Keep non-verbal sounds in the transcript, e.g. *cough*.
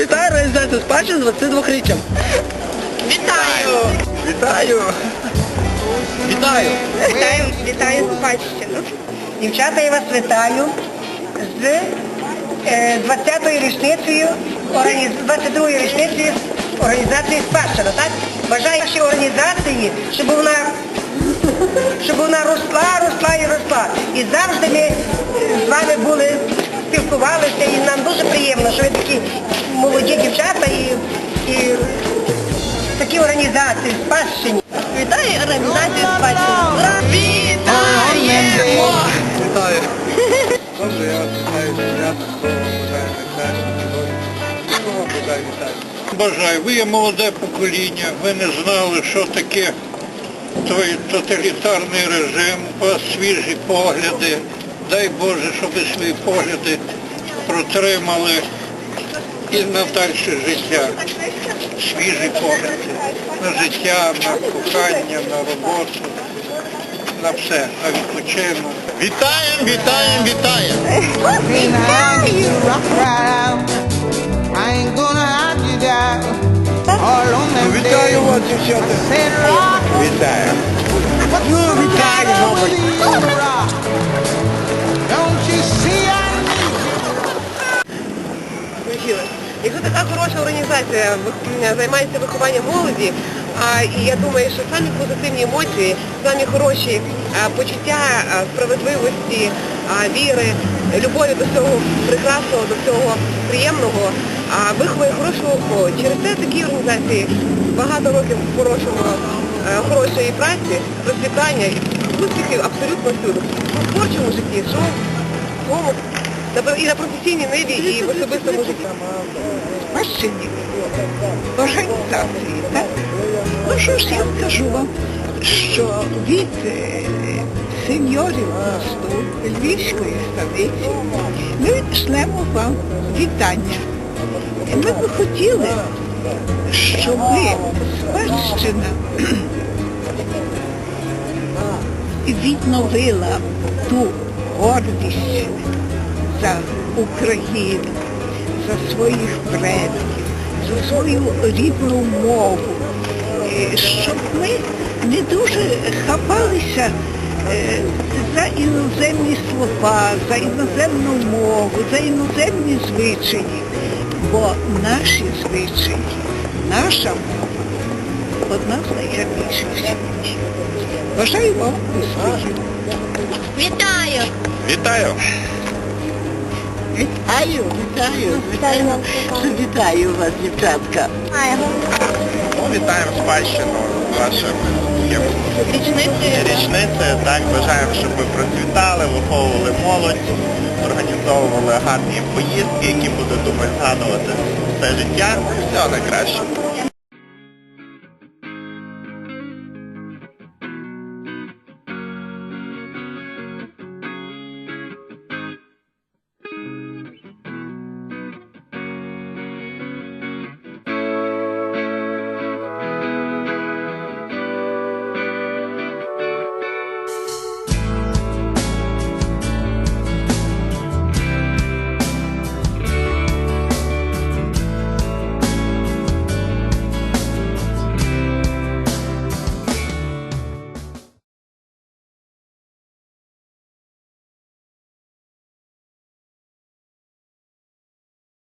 Вітаю організацію спадщини з 22-річчям. Вітаю! Вітаю! Вітаю! Вітаю, вітаю спадщину. Дівчата, я вас вітаю з е, 20-ю річницею, 22-ю річницею організації спадщина, так? Бажаю вашій організації, щоб вона, щоб вона росла, росла і росла. І завжди ми е, з вами були, спілкувалися, і нам дуже організації спадщині. Вітаю організацію спадщини. Вітаємо! Вітаю! Боже, я вас вітаю, свято, бажаю вітаю? Бажаю, ви є молоде покоління, ви не знали, що таке той тоталітарний режим, у вас свіжі погляди. Дай Боже, щоб ви свої погляди протримали і на дальше життя. Свіжі погляди на життя, на кохання, на роботу, на все, на відпочинок. Вітаємо, вітаємо, вітаємо! That Вітаю вас, дівчата! Said rock, Вітаємо! Якщо така хороша організація займається вихованням молоді, і я думаю, що самі позитивні емоції, самі хороші почуття справедливості, віри, любові до всього прекрасного, до всього приємного, виховує хорошого. Через це такі організації багато років хорошого, хорошої праці, процвітання і успіхів абсолютно всюди. У творчому житті, що в на- і на професійній ниві, і в особистому житті. спадщині організації. Так? Ну що ж я скажу вам, що від сеньорів мосту Львівської столиці ми шлемо вам вітання. Ми б хотіли, щоб спадщина *clears throat* відновила ту гордість за Україну, за своїх предків, за свою рідну мову, Е, щоб ми не дуже хапалися е, за іноземні слова, за іноземну мову, за іноземні звичаї, бо наші звичаї, наша мова одна з найгарніших світі. Бажаю вам успіхів. Вітаю! Вітаю! Вітаю, вітаю, вітаю, вітаю вас, дівчатка. Ну, вітаємо спадщину вашим річниці. Так, бажаємо, щоб ви процвітали, виховували молодь, організовували гарні поїздки, які будуть думаю, згадувати все життя. Всього найкращого.